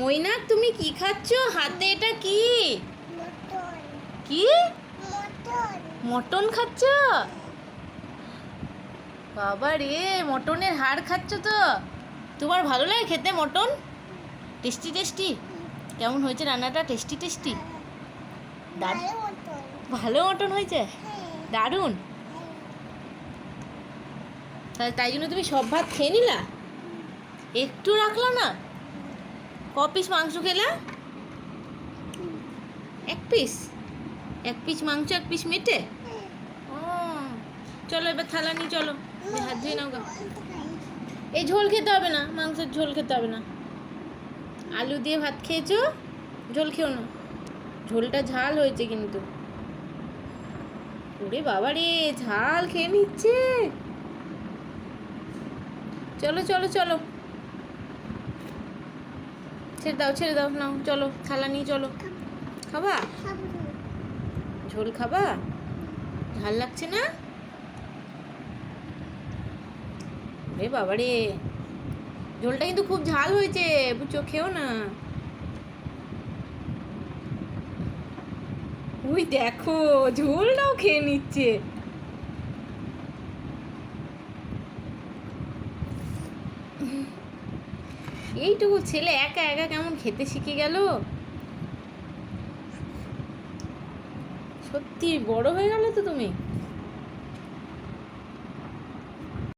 মইনাক তুমি কি খাচ্ছ? হাতে এটা কি? কি? মটন খাচ্ছ? বাবা রে, মটনের হাড় খাচ্ছ তো। তোমার ভালো লাগে খেতে মটন? Tasty tasty? কেমন হয়েছে রান্নাটা? Tasty tasty? ভালো মটন হয়েছে? হ্যাঁ দারুণ তাই জন্য তুমি সব ভাত খেয়ে নিলা? একটু রাখলা না? ক পিস মাংস খেলা? এক পিস? এক পিস মাংস, এক পিস মেটে? ও, চলো এবার থালা নিয়ে চলো। হাত ধুয়ে নাও এই ঝোল খেতে হবে না, মাংসের ঝোল খেতে হবে না। আলু দিয়ে ভাত খেয়েছো? ঝোল খেও না। ঝোলটা ঝাল হয়েছে কিন্তু। ওরে বাবা রে, ঝাল খেয়ে নিচ্ছে। চলো চলো চলো। ছেড়ে দাও ছেড়ে দাও, নাও, চলো, থালা নিয়ে চলো। খাবা? ঝোল খাবা? ঝাল লাগছে না? রে বাবা রে ঝোলটা কিন্তু খুব ঝাল হয়েছে, বুঝছ, খেও না। ওই দেখো, ঝোলটাও খেয়ে নিচ্ছে। এইটুকু ছেলে একা একা কেমন খেতে শিখে গেল? সত্যি বড় হয়ে গেল তো তুমি।